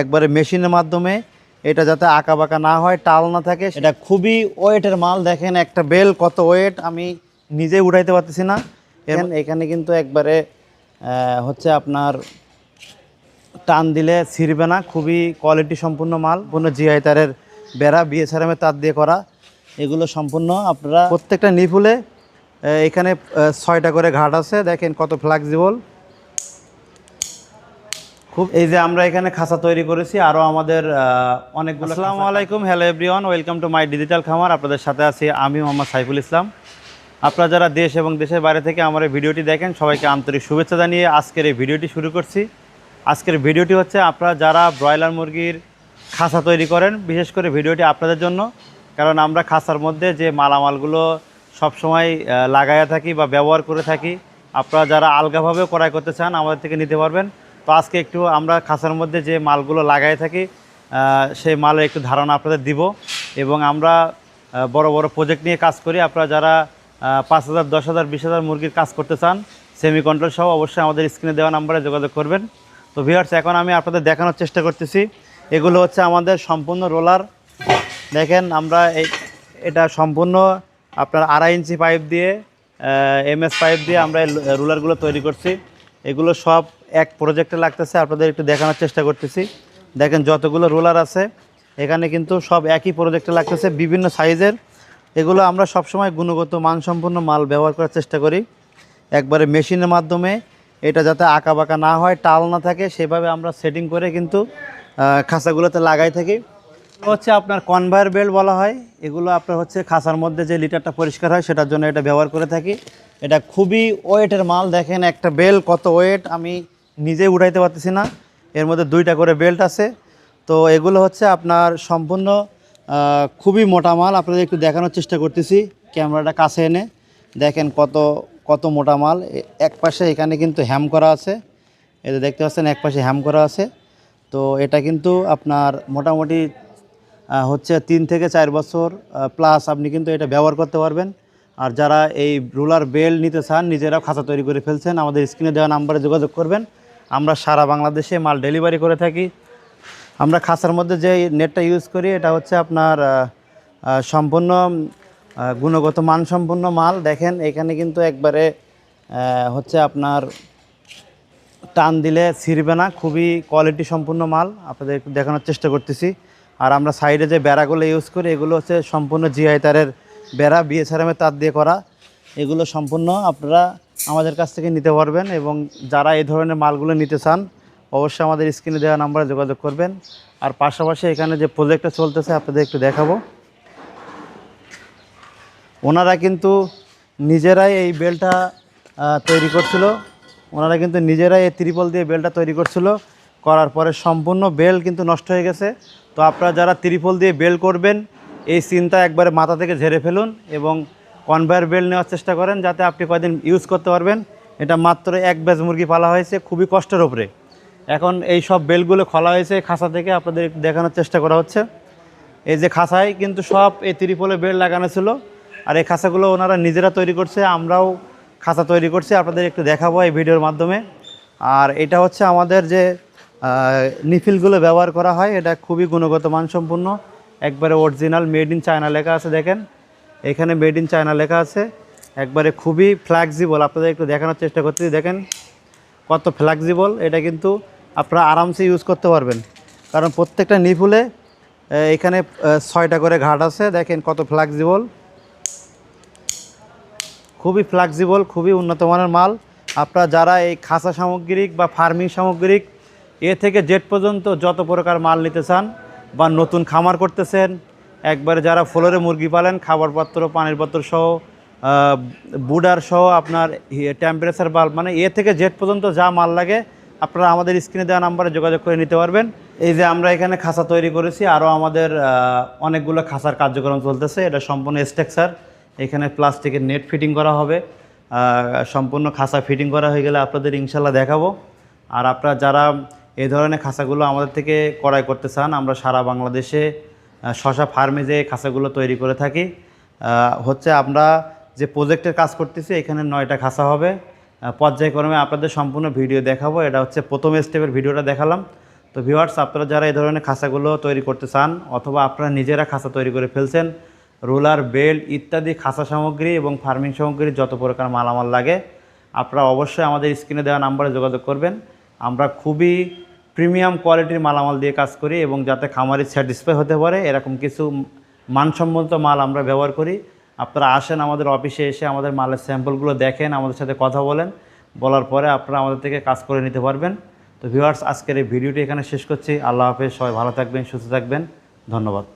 একবারে মেশিনের মাধ্যমে এটা যাতে আঁকা বাঁকা না হয়, টাল না থাকে। এটা খুবই ওয়েটের মাল। দেখেন একটা বেল কত ওয়েট, আমি নিজে উঠাইতে পারতেছি না। এখানে কিন্তু একবারে হচ্ছে আপনার টান দিলে ছিঁড়বে না। খুবই কোয়ালিটি সম্পূর্ণ মাল। কোনো জিআই তারের বেড়া বিএসআরএমের তার দিয়ে করা। এগুলো সম্পূর্ণ আপনারা প্রত্যেকটা নিপুলে এখানে ছয়টা করে ঘাট আছে। দেখেন কত ফ্লেক্সিবল খুব এই যে আমরা এখানে খাঁচা তৈরি করেছি আরও আমাদের অনেকগুলো আসসালামু আলাইকুম hello everyone welcome to my digital খামার। আপনাদের সাথে আছি আমি মোহাম্মদ সাইফুল ইসলাম। আপনারা যারা দেশ এবং দেশের বাইরে থেকে আমার এই ভিডিওটি দেখেন সবাইকে আন্তরিক শুভেচ্ছা জানিয়ে আজকের এই ভিডিওটি শুরু করছি। আজকের ভিডিওটি হচ্ছে আপনারা যারা ব্রয়লার মুরগির খাঁচা তৈরি করেন বিশেষ করে ভিডিওটি আপনাদের জন্য কারণ আমরা খাঁচার মধ্যে যে মালামালগুলো সবসময় লাগাইয়া থাকি বা ব্যবহার করে থাকি আপনারা যারা আলগাভাবেও ক্রয় করতে চান আমাদের থেকে নিতে পারবেন। তো আজকে একটু আমরা খাঁচার মধ্যে যে মালগুলো লাগাই থাকি সেই মালের একটু ধারণা আপনাদের দিব এবং আমরা বড় বড় প্রজেক্ট নিয়ে কাজ করি। আপনারা যারা পাঁচ হাজার, দশ হাজার, বিশ হাজার মুরগির কাজ করতে চান সেমি কন্ট্রোল সহ অবশ্যই আমাদের স্ক্রিনে দেওয়া নাম্বারে যোগাযোগ করবেন। তো ভিউয়ার্স এখন আমি আপনাদের দেখানোর চেষ্টা করতেছি। এগুলো হচ্ছে আমাদের সম্পূর্ণ রোলার। দেখেন আমরা এটা সম্পূর্ণ আপনার আড়াই ইঞ্চি পাইপ দিয়ে এমএস পাইপ দিয়ে আমরা এই রুলারগুলো তৈরি করছি। এগুলো সব এক প্রজেক্টে লাগতেছে, আপনাদের একটু দেখানোর চেষ্টা করতেছি। দেখেন যতগুলো রোলার আছে, এখানে কিন্তু সব একই প্রজেক্টে লাগতেছে, বিভিন্ন সাইজের এগুলো আমরা সবসময় গুণগত মানসম্পন্ন মাল ব্যবহার করার চেষ্টা করি। একবারে মেশিনের মাধ্যমে এটা যাতে আঁকা বাঁকা না হয়, টাল না থাকে, সেভাবে আমরা সেটিং করে কিন্তু খাঁচাগুলোতে লাগাই থাকি। হচ্ছে আপনার কনভায়ার বেল্ট বলা হয়। এগুলো আপনার হচ্ছে খাঁচার মধ্যে যে লিটারটা পরিষ্কার হয়, সেটার জন্য এটা ব্যবহার করে থাকি। এটা খুবই ওয়েটের মাল, দেখেন একটা বেল কত ওয়েট আমি নিজে উঠাইতে পারতেছি না। এর মধ্যে দুইটা করে বেল্ট আছে। তো এগুলো হচ্ছে আপনার সম্পূর্ণ খুবই মোটা মাল। আপনাদের একটু দেখানোর চেষ্টা করতেছি। ক্যামেরাটা কাছে এনে দেখেন কত কত মোটা মাল। এক পাশে এখানে কিন্তু হ্যাম করা আছে। এতে দেখতে পাচ্ছেন, এক পাশে হ্যাম করা আছে। তো এটা কিন্তু আপনার মোটামুটি হচ্ছে তিন থেকে চার বছর প্লাস আপনি কিন্তু এটা ব্যবহার করতে পারবেন। আর যারা এই রুলার বেল নিতে চান, নিজেরাও খাঁচা তৈরি করে ফেলছেন। আমাদের স্ক্রিনে দেওয়া নাম্বারে যোগাযোগ করবেন। আমরা সারা বাংলাদেশে মাল ডেলিভারি করে থাকি। আমরা খাঁচার মধ্যে যে নেটটা ইউজ করি, এটা হচ্ছে আপনার সম্পূর্ণ গুণগত মানসম্পন্ন মাল। দেখেন, এখানে কিন্তু একবারে হচ্ছে আপনার টান দিলে ছিঁড়বে না। খুবই কোয়ালিটি সম্পূর্ণ মাল। আপনাদের দেখানোর চেষ্টা করতেছি। আর আমরা সাইডে যে বেড়াগুলো ইউজ করি, এগুলো হচ্ছে সম্পূর্ণ জিআই তারের বেড়া বিএসআরএমের তার দিয়ে করা। এগুলো সম্পূর্ণ আপনারা আমাদের কাছ থেকে নিতে পারবেন এবং যারা এই ধরনের মালগুলো নিতে চান, অবশ্যই আমাদের স্ক্রিনে দেওয়া নাম্বারে যোগাযোগ করবেন। আর পাশাপাশি এখানে যে প্রজেক্টটা চলতেছে, আপনাদের একটু দেখাবো। ওনারা কিন্তু নিজেরাই এই বেলটা তৈরি করছিল। ওনারা কিন্তু নিজেরাই এই ত্রিপল দিয়ে বেলটা তৈরি করছিল। করার পরে সম্পূর্ণ বেল কিন্তু নষ্ট হয়ে গেছে। তো আপনারা যারা ত্রিপল দিয়ে বেল করবেন, এই চিন্তা একবারে মাথা থেকে ঝেড়ে ফেলুন এবং কনভায়ার বেল্ট নেওয়ার চেষ্টা করেন যাতে আপনি কয়দিন ইউজ করতে পারবেন। এটা মাত্র এক ব্যাচ মুরগি পালা হয়েছে খুবই কষ্টের ওপরে এখন এই সব বেলগুলো খোলা হয়েছে খাঁচা থেকে আপনাদের দেখানোর চেষ্টা করা হচ্ছে। এই যে খাঁচায় কিন্তু সব এই ত্রিপলে বেল লাগানো ছিল। আর এই খাঁচাগুলো ওনারা নিজেরা তৈরি করছে, আমরাও খাঁচা তৈরি করছি। আপনাদের একটু দেখাবো এই ভিডিওর মাধ্যমে। আর এটা হচ্ছে আমাদের যে নিফিলগুলো ব্যবহার করা হয়, এটা খুবই গুণগত মানসম্পন্ন। একবারে অরিজিনাল মেড ইন চায়না লেখা আছে, দেখেন। এখানে মেড ইন চায়না লেখা আছে। একবারে খুবই ফ্লেক্সিবল আপনাদের একটু দেখানোর চেষ্টা করতেছি দেখেন। কত ফ্লেক্সিবল এটা কিন্তু আপনারা আরামসে ইউজ করতে পারবেন। কারণ প্রত্যেকটা নিফুলে এখানে ছয়টা করে ঘাট আছে, দেখেন কত ফ্লেক্সিবল খুবই ফ্লেক্সিবল খুবই উন্নত মানের মাল। আপনারা যারা এই খাসা সামগ্রিক বা ফার্মিং সামগ্রিক, এ থেকে জেট পর্যন্ত যত প্রকার মাল নিতে চান বা নতুন খামার করতেছেন একবারে যারা ফ্লোরে মুরগি পালেন খাবারপত্র পানির পত্র সহ বুডার সহ আপনার টেম্পারেচার বাল্ব মানে এ থেকে জেট পর্যন্ত যা মাল লাগে, আপনারা আমাদের স্ক্রিনে দেওয়া নাম্বারে যোগাযোগ করে নিতে পারবেন। এই যে আমরা এখানে খাঁচা তৈরি করেছি, আরও আমাদের অনেকগুলো খাঁচার কার্যক্রম চলতেছে। এটা সম্পূর্ণ স্ট্রাকচার এখানে প্লাস্টিকের নেট ফিটিং করা হবে। সম্পূর্ণ খাঁচা ফিটিং করা হয়ে গেলে আপনাদের ইনশাল্লাহ দেখাবো। আর আপনারা যারা এই ধরনের খাঁচাগুলো আমাদের থেকে কড়াই করতে চান, আমরা সারা বাংলাদেশে শশা ফার্মে যে খাঁচাগুলো তৈরি করে থাকি। হচ্ছে আমরা যে প্রজেক্টের কাজ করতেছি, এখানে নয়টা খাঁচা হবে। পর্যায়ক্রমে আপনাদের সম্পূর্ণ ভিডিও দেখাবো। এটা হচ্ছে প্রথম স্টেপের ভিডিওটা দেখালাম। তো ভিউয়ার্স আপনারা যারা এই ধরনের খাঁচাগুলো তৈরি করতে চান, অথবা আপনারা নিজেরা খাঁচা তৈরি করে ফেলছেন, রোলার বেল্ট ইত্যাদি খাঁচা সামগ্রী এবং ফার্মিং সামগ্রী যত প্রকার মালামাল লাগে, আপনারা অবশ্যই আমাদের স্ক্রিনে দেওয়া নাম্বারে যোগাযোগ করবেন। আমরা খুবই প্রিমিয়াম কোয়ালিটির মালামাল দিয়ে কাজ করি এবং যাতে খামারি স্যাটিসফাই হতে পারে, এরকম কিছু মানসম্মত মাল আমরা ব্যবহার করি। আপনারা আসেন আমাদের অফিসে এসে আমাদের মালের স্যাম্পলগুলো দেখেন, আমাদের সাথে কথা বলেন। বলার পরে আপনারা আমাদের থেকে কাজ করে নিতে পারবেন। তো ভিউয়ার্স আজকের এই ভিডিওটি এখানে শেষ করছি। আল্লাহ হাফেজ, সবাই ভালো থাকবেন, সুস্থ থাকবেন। ধন্যবাদ।